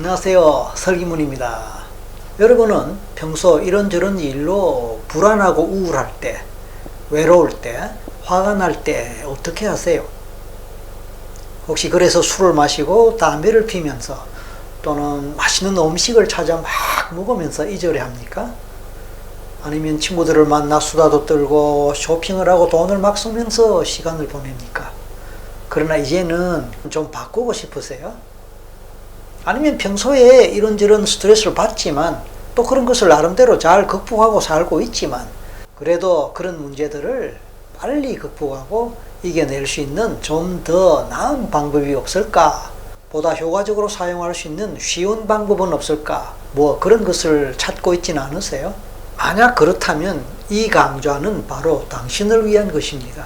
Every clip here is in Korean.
안녕하세요. 설기문입니다. 여러분은 평소 이런저런 일로 불안하고 우울할 때, 외로울 때, 화가 날 때 어떻게 하세요? 혹시 그래서 술을 마시고 담배를 피면서 또는 맛있는 음식을 찾아 막 먹으면서 이절해 합니까? 아니면 친구들을 만나 수다도 떨고 쇼핑을 하고 돈을 막 쓰면서 시간을 보냅니까? 그러나 이제는 좀 바꾸고 싶으세요? 아니면 평소에 이런저런 스트레스를 받지만 또 그런 것을 나름대로 잘 극복하고 살고 있지만 그래도 그런 문제들을 빨리 극복하고 이겨낼 수 있는 좀 더 나은 방법이 없을까? 보다 효과적으로 사용할 수 있는 쉬운 방법은 없을까? 뭐 그런 것을 찾고 있지는 않으세요? 만약 그렇다면 이 강좌는 바로 당신을 위한 것입니다.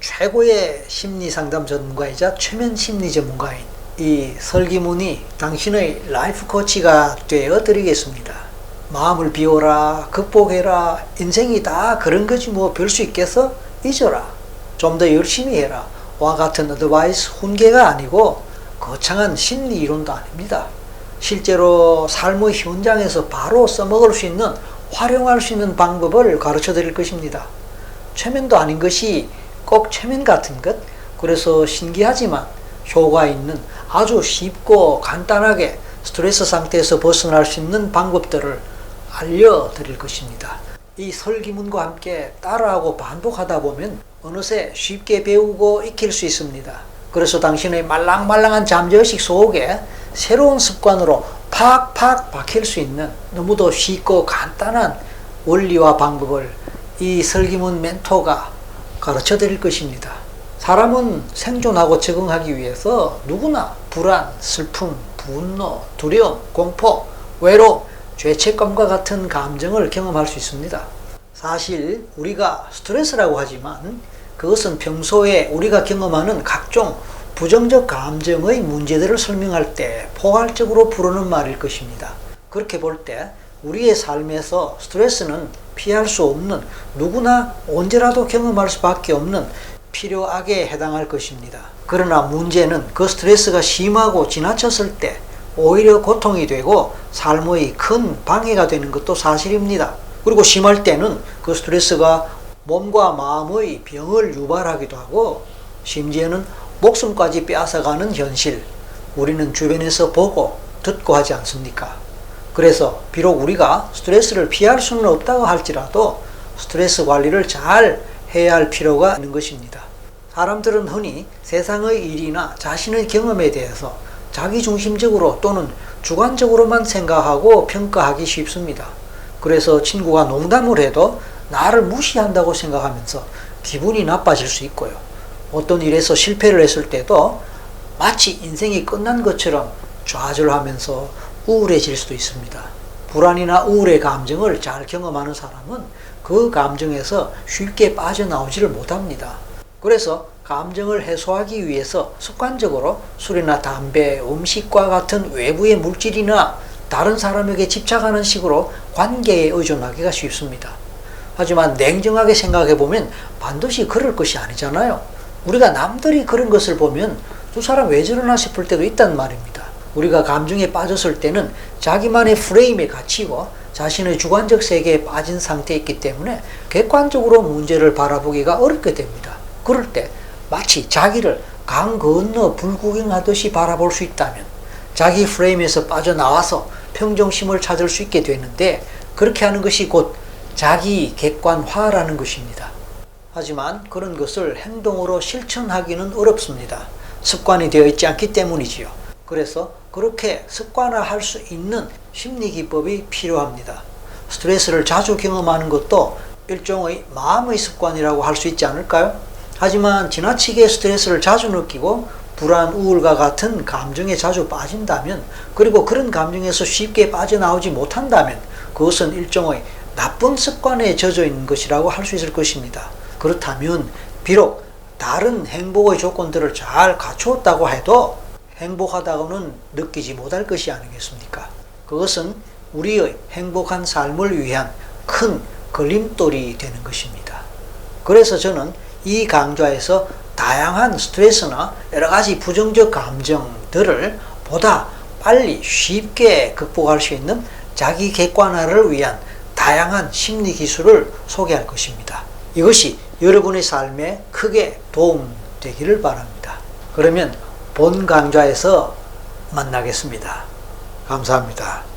최고의 심리 상담 전문가이자 최면 심리 전문가인 이 설기문이 당신의 라이프 코치가 되어 드리겠습니다. 마음을 비워라, 극복해라, 인생이 다 그런 거지 뭐 별 수 있겠어? 잊어라. 좀 더 열심히 해라. 와 같은 어드바이스 훈계가 아니고 거창한 심리 이론도 아닙니다. 실제로 삶의 현장에서 바로 써먹을 수 있는 활용할 수 있는 방법을 가르쳐 드릴 것입니다. 최면도 아닌 것이 꼭 최면 같은 것, 그래서 신기하지만 효과 있는 아주 쉽고 간단하게 스트레스 상태에서 벗어날 수 있는 방법들을 알려드릴 것입니다. 이 설기문과 함께 따라하고 반복하다 보면 어느새 쉽게 배우고 익힐 수 있습니다. 그래서 당신의 말랑말랑한 잠재의식 속에 새로운 습관으로 팍팍 박힐 수 있는 너무도 쉽고 간단한 원리와 방법을 이 설기문 멘토가 가르쳐 드릴 것입니다. 사람은 생존하고 적응하기 위해서 누구나 불안, 슬픔, 분노, 두려움, 공포, 외로움, 죄책감과 같은 감정을 경험할 수 있습니다. 사실 우리가 스트레스라고 하지만 그것은 평소에 우리가 경험하는 각종 부정적 감정의 문제들을 설명할 때 포괄적으로 부르는 말일 것입니다. 그렇게 볼 때 우리의 삶에서 스트레스는 피할 수 없는 누구나 언제라도 경험할 수밖에 없는 필요악에 해당할 것입니다. 그러나 문제는 그 스트레스가 심하고 지나쳤을 때 오히려 고통이 되고 삶의 큰 방해가 되는 것도 사실입니다. 그리고 심할 때는 그 스트레스가 몸과 마음의 병을 유발하기도 하고 심지어는 목숨까지 빼앗아가는 현실 우리는 주변에서 보고 듣고 하지 않습니까? 그래서 비록 우리가 스트레스를 피할 수는 없다고 할지라도 스트레스 관리를 잘 해야 할 필요가 있는 것입니다. 사람들은 흔히 세상의 일이나 자신의 경험에 대해서 자기중심적으로 또는 주관적으로만 생각하고 평가하기 쉽습니다. 그래서 친구가 농담을 해도 나를 무시한다고 생각하면서 기분이 나빠질 수 있고요. 어떤 일에서 실패를 했을 때도 마치 인생이 끝난 것처럼 좌절하면서 우울해질 수도 있습니다. 불안이나 우울의 감정을 잘 경험하는 사람은 그 감정에서 쉽게 빠져나오지를 못합니다. 그래서 감정을 해소하기 위해서 습관적으로 술이나 담배, 음식과 같은 외부의 물질이나 다른 사람에게 집착하는 식으로 관계에 의존하기가 쉽습니다. 하지만 냉정하게 생각해 보면 반드시 그럴 것이 아니잖아요. 우리가 남들이 그런 것을 보면 두 사람 왜 저러나 싶을 때도 있단 말입니다. 우리가 감정에 빠졌을 때는 자기만의 프레임에 갇히고 자신의 주관적 세계에 빠진 상태에 있기 때문에 객관적으로 문제를 바라보기가 어렵게 됩니다. 그럴 때 마치 자기를 강 건너 불구경하듯이 바라볼 수 있다면 자기 프레임에서 빠져나와서 평정심을 찾을 수 있게 되는데 그렇게 하는 것이 곧 자기 객관화라는 것입니다. 하지만 그런 것을 행동으로 실천하기는 어렵습니다. 습관이 되어 있지 않기 때문이지요. 그래서 그렇게 습관화할 수 있는 심리 기법이 필요합니다. 스트레스를 자주 경험하는 것도 일종의 마음의 습관이라고 할 수 있지 않을까요? 하지만 지나치게 스트레스를 자주 느끼고 불안, 우울과 같은 감정에 자주 빠진다면 그리고 그런 감정에서 쉽게 빠져나오지 못한다면 그것은 일종의 나쁜 습관에 젖어 있는 것이라고 할 수 있을 것입니다. 그렇다면 비록 다른 행복의 조건들을 잘 갖추었다고 해도 행복하다고는 느끼지 못할 것이 아니겠습니까? 그것은 우리의 행복한 삶을 위한 큰 걸림돌이 되는 것입니다. 그래서 저는 이 강좌에서 다양한 스트레스나 여러 가지 부정적 감정들을 보다 빨리 쉽게 극복할 수 있는 자기 객관화를 위한 다양한 심리 기술을 소개할 것입니다. 이것이 여러분의 삶에 크게 도움되기를 바랍니다. 그러면 본 강좌에서 만나겠습니다. 감사합니다.